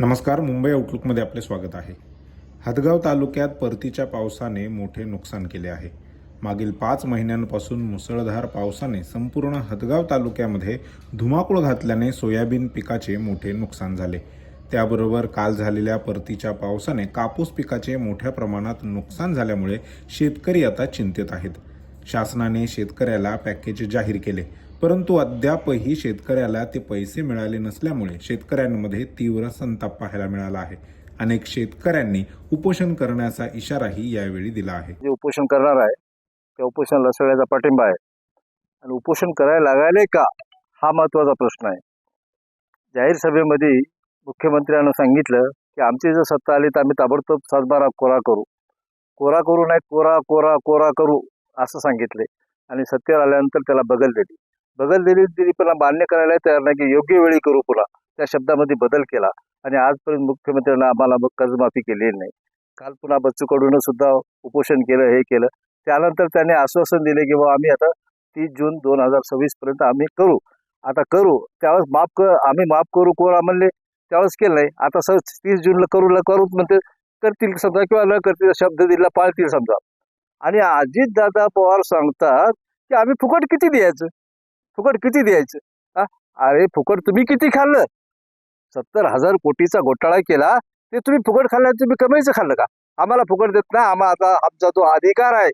नमस्कार मुंबई आउटलुकमध्ये आपले स्वागत आहे. हदगाव तालुक्यात परतीच्या पावसाने मोठे नुकसान केले आहे. मागील पाच महिन्यांपासून मुसळधार पावसाने संपूर्ण हदगाव तालुक्यामध्ये धुमाकूळ घातल्याने सोयाबीन पिकाचे मोठे नुकसान झाले. त्याबरोबर काल झालेल्या परतीच्या पावसाने कापूस पिकाचे मोठ्या प्रमाणात नुकसान झाल्यामुळे शेतकरी आता चिंतेत आहेत. शासनाने शेतकऱ्याला पॅकेज जाहीर केले. परंतु अद्यापही शेतकऱ्याला ते पैसे मिळाले नसल्यामुळे शेतकऱ्यांमध्ये तीव्र संताप पाहायला मिळाला आहे. अनेक शेतकऱ्यांनी उपोषण करण्याचा इशाराही यावेळी दिला आहे. जे उपोषण करणार आहे त्या उपोषणाला सगळ्याचा पाठिंबा आहे. आणि उपोषण करायला लागायला का हा महत्त्वाचा प्रश्न आहे. जाहीर सभेमध्ये मुख्यमंत्र्यांना सांगितलं की आमची जर सत्ता आली तर आम्ही ताबडतोब सातबारा कोरा करू. कोरा करू नाही कोरा कोरा कोरा करू असं सांगितले. आणि सत्तेवर आल्यानंतर त्याला बगल दिली बदल दिली तरी पण मान्य करायला तयार नाही की योग्य वेळी करू पुला त्या शब्दामध्ये बदल केला. आणि आजपर्यंत मुख्यमंत्र्यांना आम्हाला मग कर्जमाफी केलेली नाही. काल पुन्हा बच्चूकडून सुद्धा उपोषण केलं हे केलं. त्यानंतर त्यांनी आश्वासन दिले की बाबा आम्ही आता तीस जून दोन हजार सव्वीस पर्यंत आम्ही करू. आता करू. त्यावेळेस माफ कर आम्ही माफ करू कोरा म्हणले त्यावेळेस केलं नाही. आता सर तीस जूनला करू ल करू म्हणते. करतील समजा किंवा न करतील शब्द दिला पाळतील समजा. आणि अजित दादा पवार सांगतात की आम्ही फुकट किती द्यायचं? फुकट किती द्यायचं? हा? अरे फुकट तुम्ही किती खाल्लं? सत्तर हजार कोटीचा घोटाळा केला ते तुम्ही फुकट खाल्ला तुम्ही कमाईचं खाल्लं का? आम्हाला फुकट देत ना आम्हा आता आमचा तो अधिकार आहे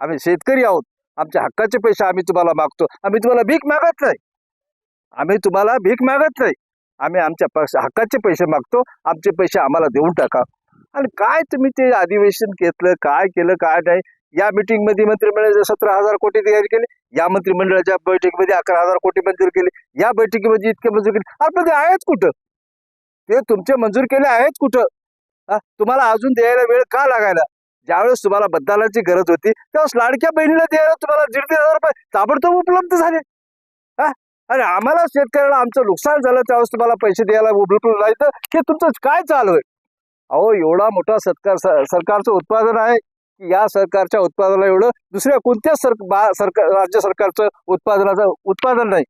आम्ही शेतकरी आहोत आमच्या हक्काचे पैसे आम्ही तुम्हाला मागतो आम्ही तुम्हाला भीक मागत नाही. आम्ही तुम्हाला भीक मागत नाही. आम्ही आमच्या पक्ष हक्काचे पैसे मागतो आमचे पैसे आम्हाला देऊन टाका. आणि काय तुम्ही ते अधिवेशन घेतलं काय केलं काय नाही या मीटिंगमध्ये मंत्रिमंडळाचे सतरा हजार कोटी तयारी केले या मंत्रिमंडळाच्या बैठकीमध्ये अकरा हजार कोटी मंजूर केले. या बैठकीमध्ये इतके मंजूर केले. अरे पण ते आहेत कुठं? ते तुमचे मंजूर केले आहेत कुठं? हा? तुम्हाला अजून द्यायला वेळ का लागायला? ज्यावेळेस तुम्हाला बदलाची गरज होती त्यावेळेस लाडक्या बहिणीला द्यायला तुम्हाला दीड दीड हजार रुपये ताबडतोब उपलब्ध झाले. हा आणि आम्हाला शेतकऱ्याला आमचं नुकसान झालं त्यावेळेस तुम्हाला पैसे द्यायला उपलब्ध नाही तर हे तुमचं काय चालू आहे? अहो एवढा मोठा सरकार सरकारचं उत्पादन आहे. या सरकारच्या उत्पादनाला एवढं दुसऱ्या कोणत्याच सर बा सरकार राज्य सरकारचं उत्पादनाचं उत्पादन नाही.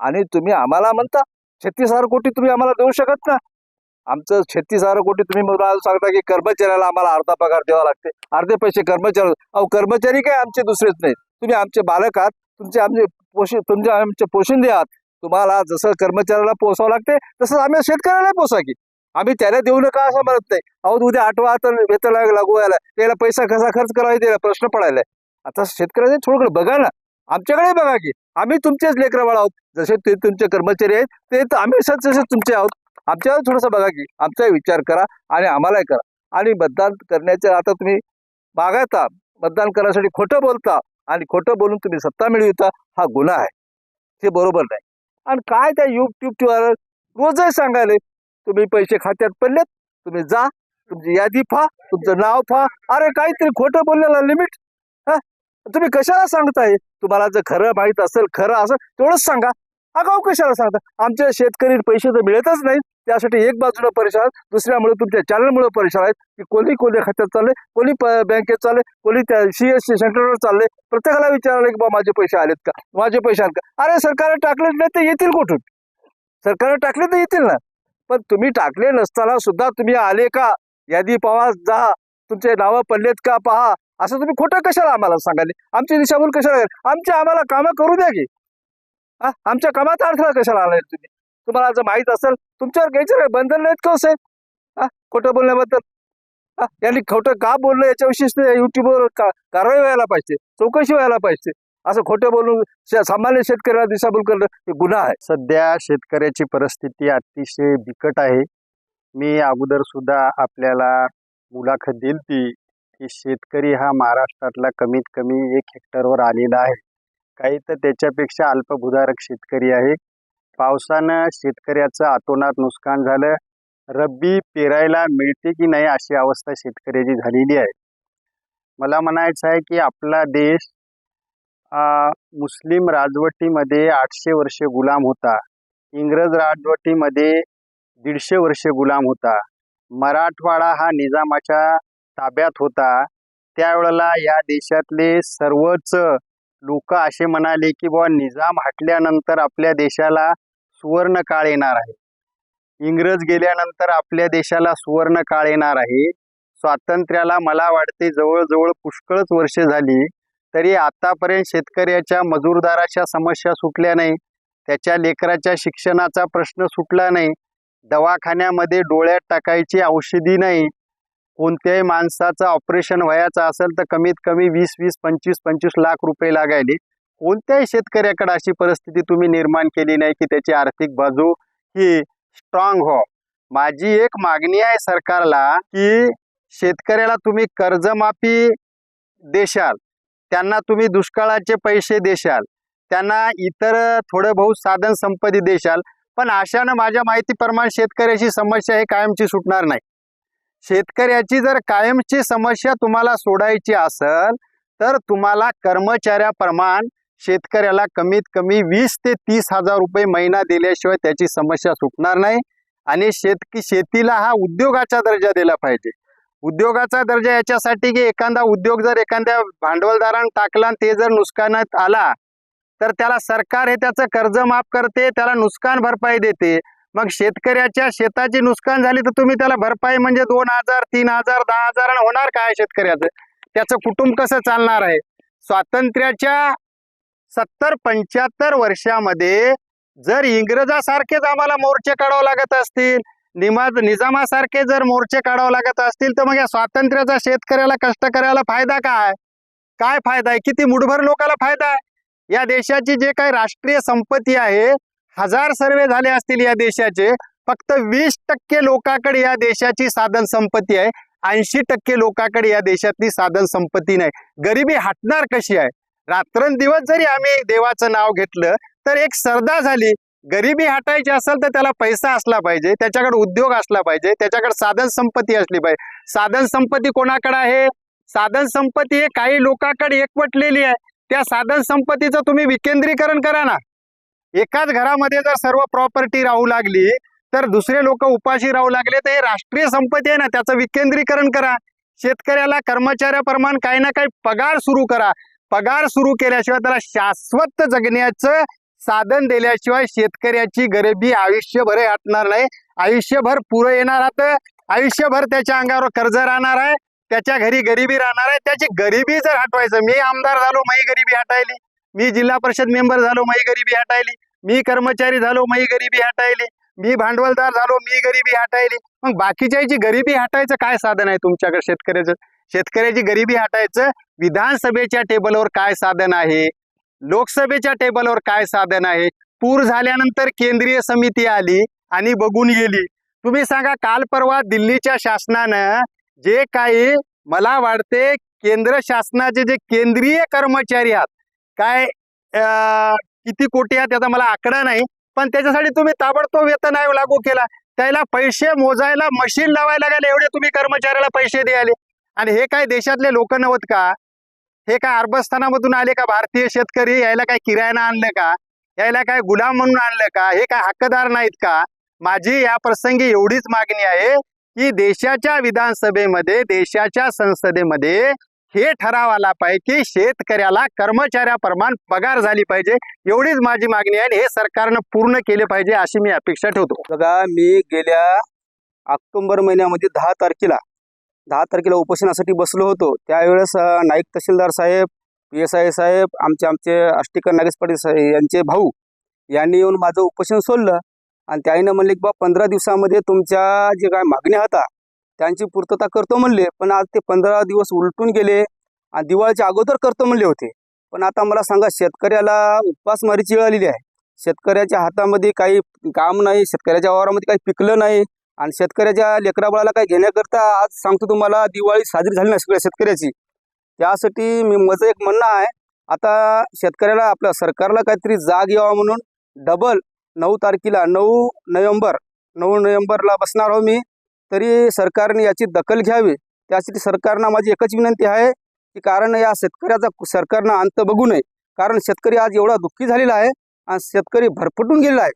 आणि तुम्ही आम्हाला म्हणता छत्तीस हजार कोटी तुम्ही आम्हाला देऊ शकत ना. आमचं छत्तीस हजार कोटी तुम्ही मला सांगता की कर्मचाऱ्याला आम्हाला अर्धा पगार द्यावा लागते. अर्धे पैसे कर्मचारी अहो कर्मचारी काय आमचे दुसरेच नाही तुम्ही आमचे बालक आहात तुमचे आमचे पोषण तुमचे आमचे पोषण आहात तुम्हाला जसं कर्मचाऱ्याला पोसावं लागते तसंच आम्ही शेतकऱ्याला पोसा की आम्ही त्याला देऊ नका असं म्हणत नाही. अहो उद्या आठवा तर वेतन लागू व्हायला. त्याला पैसा कसा खर्च करावा त्याला प्रश्न पडायला आता शेतकऱ्याचे थोडं बघा ना. आमच्याकडे बघा की आम्ही तुमचेच लेकरवाळ आहोत. जसे ते तुमचे कर्मचारी आहेत ते तर आम्ही सच जसे तुमचे आहोत. आमच्यावर थोडंसं बघा की आमचा विचार करा आणि आम्हालाही करा. आणि मतदान करण्याचे आता तुम्ही मागायता मतदान करण्यासाठी खोटं बोलता आणि खोटं बोलून तुम्ही सत्ता मिळविता हा गुन्हा आहे. ते बरोबर नाही. आणि काय त्या युट्यूबवर रोजही सांगायला तुम्ही पैसे खात्यात पडलेत तुम्ही जा तुमची यादी फा तुमचं नाव फा अरे काहीतरी खोटं बोलण्याला लिमिट हा? तुम्ही कशाला सांगताय? तुम्हाला जर खरं माहीत असेल खरं असेल तेवढंच सांगा. अगाऊ कशाला सांगता? आमच्या शेतकरी पैसे तर मिळतच नाहीत. त्यासाठी एक बाजूला परेशान दुसऱ्यामुळे तुमच्या चॅनलमुळे परेशान आहेत की कोणी कोणी खात्यात चालले कोणी प- बँकेत चालले कोणी त्या सी एस सी सेंटरवर चालले प्रत्येकाला विचारलं की बा माझे पैसे आलेत का? माझे पैसे आले का? अरे सरकारने टाकले नाही तर येतील कुठून? सरकारने टाकले तर येतील ना? पण तुम्ही टाकले नसताना सुद्धा तुम्ही आले का? यादी पवा जा. तुमचे नावं पडलेत का? पहा. असं तुम्ही खोटं कशाला आम्हाला सांगाले आमची दिशाभूल कशाला आमच्या आमची आम्हाला कामं करू द्या की. हा? आमच्या कामात अडथळा कशाला आलाय तुम्ही? तुम्हाला जर माहीत असेल तुमच्यावर घ्यायचं बंधन नाहीत का हो साहेब? हा? खोटं बोलण्याबद्दल? यांनी खोटं का बोललं याच्याविषयी युट्यूबवर का कारवाई व्हायला पाहिजे चौकशी व्हायला पाहिजे. असं खोटं बोलून शे- सामान्य शेतकऱ्याला दिशाभूल करणं हे गुन्हा आहे. सध्या शेतकऱ्याची परिस्थिती अतिशय बिकट आहे. मी अगोदर सुद्धा आपल्याला मुलाखत दिली ती की शेतकरी हा महाराष्ट्रातला कमीत कमी एक हेक्टरवर आलेला आहे. काही तर त्याच्यापेक्षा अल्पभूधारक शेतकरी आहे. पावसानं शेतकऱ्याचं आतोनात नुकसान झालं. रब्बी पेरायला मिळते की नाही अशी अवस्था शेतकऱ्याची झालेली आहे. मला म्हणायचं आहे की आपला देश मुस्लिम राजवटीमध्ये आठशे वर्षे गुलाम होता. इंग्रज राजवटीमध्ये दीडशे वर्षे गुलाम होता. मराठवाडा हा निजामाच्या ताब्यात होता. त्यावेळेला या देशातले सर्वच लोक असे म्हणाले की बुवा निजाम हटल्यानंतर आपल्या देशाला सुवर्ण काळ येणार आहे. इंग्रज गेल्यानंतर आपल्या देशाला सुवर्ण काळ येणार आहे. स्वातंत्र्याला मला वाटते जवळजवळ पुष्कळच वर्षे झाली. तरी आतापर्यंत शेतकऱ्याच्या मजूरदाराच्या समस्या सुटल्या नाही. त्याच्या लेकराच्या शिक्षणाचा प्रश्न सुटला नाही. दवाखान्यामध्ये डोळ्यात टाकायची औषधी नाही. कोणत्याही माणसाचं ऑपरेशन व्हायचं असेल तर कमीत कमी वीस वीस पंचवीस पंचवीस लाख रुपये लागायले. कोणत्याही शेतकऱ्याकडे अशी परिस्थिती तुम्ही निर्माण केली नाही की त्याची आर्थिक बाजू ही स्ट्रॉंग हो. माझी एक मागणी आहे सरकारला की शेतकऱ्याला तुम्ही कर्जमाफी देशाल. त्यांना तुम्ही दुष्काळाचे पैसे देशाल. त्यांना इतर थोडं बहुत साधन संपत्ती देशाल. पण अशानं माझ्या माहितीप्रमाणे शेतकऱ्याची समस्या हे कायमची सुटणार नाही. शेतकऱ्याची जर कायमची समस्या तुम्हाला सोडायची असेल तर तुम्हाला कर्मचाऱ्याप्रमाण शेतकऱ्याला कमीत कमी वीस ते तीस हजार रुपये महिना दिल्याशिवाय त्याची समस्या सुटणार नाही. आणि शेतकी शेतीला हा उद्योगाचा दर्जा दिला पाहिजे. उद्योगाचा दर्जा याच्यासाठी की एखादा उद्योग जर एखाद्या भांडवलदारानं टाकला आणि ते जर नुकसानात आला तर त्याला सरकार हे त्याचं कर्ज माफ करते त्याला नुकसान भरपाई देते. मग शेतकऱ्याच्या शेताची नुकसान झाली तर तुम्ही त्याला भरपाई म्हणजे दोन हजार तीन हजार दहा हजार होणार काय शेतकऱ्याचं? त्याचं कुटुंब कसं चालणार आहे? स्वातंत्र्याच्या सत्तर पंच्याहत्तर वर्षामध्ये जर इंग्रजासारखेच आम्हाला मोर्चे काढावं लागत असतील निमाज निजामासारखे जर मोर्चे काढावं लागत असतील तर मग या स्वातंत्र्याचा शेतकऱ्याला कष्टकऱ्याला फायदा काय? काय फायदा आहे? किती मुठभर लोकाला फायदा आहे? या देशाची जे काही राष्ट्रीय संपत्ती आहे हजार सर्वे झाले असतील या देशाचे फक्त वीस टक्के लोकांकडे या देशाची साधन संपत्ती आहे. ऐंशी टक्के लोकांकडे या देशातली साधन संपत्ती नाही. गरिबी हटणार कशी आहे? रात्रंदिवस जरी आम्ही देवाचं नाव घेतलं तर एक श्रद्धा झाली गरिबी हटायची असेल तर त्याला पैसा असला पाहिजे त्याच्याकडे उद्योग असला पाहिजे त्याच्याकडे साधन संपत्ती असली पाहिजे. साधन संपत्ती कोणाकडे आहे? साधन संपत्ती हे काही लोकांकडे एकवटलेली आहे. त्या साधन संपत्तीचं तुम्ही विकेंद्रीकरण करा ना. एकाच घरामध्ये जर सर्व प्रॉपर्टी राहू लागली तर दुसरे लोक उपाशी राहू लागले तर हे राष्ट्रीय संपत्ती आहे ना त्याचं विकेंद्रीकरण करा. शेतकऱ्याला कर्मचाऱ्याप्रमाण काही ना काही पगार सुरू करा. पगार सुरू केल्याशिवाय त्याला शाश्वत जगण्याचं साधन दिल्याशिवाय शेतकऱ्याची गरिबी आयुष्यभर हटणार नाही. आयुष्यभर पुरं येणार आता. आयुष्यभर त्याच्या अंगावर कर्ज राहणार आहे. त्याच्या घरी गरिबी राहणार आहे. त्याची गरिबी जर हटवायचं मी आमदार झालो माझी गरिबी हटायली. मी जिल्हा परिषद मेंबर झालो माझी गरिबी हटायली. मी कर्मचारी झालो माझी गरिबी हटायली. मी भांडवलदार झालो मी गरिबी हटायली. मग बाकीच्याची गरिबी हटायचं काय साधन आहे तुमच्याकडे शेतकऱ्याचं? शेतकऱ्याची गरिबी हटायचं विधानसभेच्या टेबलवर काय साधन आहे? लोकसभेच्या टेबलवर काय साधन आहे? पूर झाल्यानंतर केंद्रीय समिती आली आणि बघून गेली. तुम्ही सांगा काल परवा दिल्लीच्या शासनानं जे काही मला वाटते केंद्र शासनाचे जे केंद्रीय कर्मचारी आहात काय अं, किती कोटी आहेत त्याचा मला आकडा नाही पण त्याच्यासाठी तुम्ही ताबडतोब वेतन आयोग लागू केला. त्याला पैसे मोजायला मशीन लावायला गेले एवढे तुम्ही कर्मचाऱ्याला पैसे द्यायले. आणि हे काय देशातले लोक नव्हत का? हे काय अरबस्थानामधून आले का? भारतीय शेतकरी यायला काय किरायानं आणलं का? यायला काय गुलाम म्हणून आणलं का? हे काय हक्कदार नाहीत का? माझी या प्रसंगी एवढीच मागणी आहे की देशाच्या विधानसभेमध्ये देशाच्या संसदेमध्ये हे ठराव आला पाहिजे की शेतकऱ्याला कर्मचाऱ्याप्रमाण पगार झाली पाहिजे. एवढीच माझी मागणी आहे आणि हे सरकारनं पूर्ण केले पाहिजे अशी मी अपेक्षा ठेवतो. बघा मी गेल्या ऑक्टोबर महिन्यामध्ये दहा तारखेला दहा तारखेला उपोषणासाठी बसलो होतो. त्यावेळेस नाईक तहसीलदार साहेब पी एस आय साहेब आमचे आमचे अष्टीकर नागेश पाटील साहेब यांचे भाऊ यांनी येऊन माझं उपोषण सोडलं. आणि त्याईनं म्हणले की बा पंधरा दिवसामध्ये तुमच्या जे काय मागण्या होता त्यांची पूर्तता करतो म्हणले. पण आज ते पंधरा दिवस उलटून गेले आणि दिवाळीच्या अगोदर करतो म्हणले होते. पण आता मला सांगा शेतकऱ्याला उपासमारीची वेळ आलेली आहे. शेतकऱ्याच्या हातामध्ये काही काम नाही शेतकऱ्याच्या वावरामध्ये काही पिकलं नाही. आणि शेतकऱ्याच्या लेकराबाळाला काही घेण्याकरता आज सांगतो तुम्हाला दिवाळी साजरी झाली ना सगळ्या शेतकऱ्याची. त्यासाठी मी माझं एक म्हणणं आहे आता शेतकऱ्याला आपल्या सरकारला काहीतरी जाग यावा म्हणून डबल नऊ तारखेला नऊ नोव्हेंबर नऊ नोव्हेंबरला बसणार आहो मी. तरी सरकारने याची दखल घ्यावी. त्यासाठी सरकारनं माझी एकच विनंती आहे की कारण या शेतकऱ्याचा सरकारनं अंत बघू नये. कारण शेतकरी आज एवढा दुःखी झालेला आहे आणि शेतकरी भरपटून गेलेला आहे.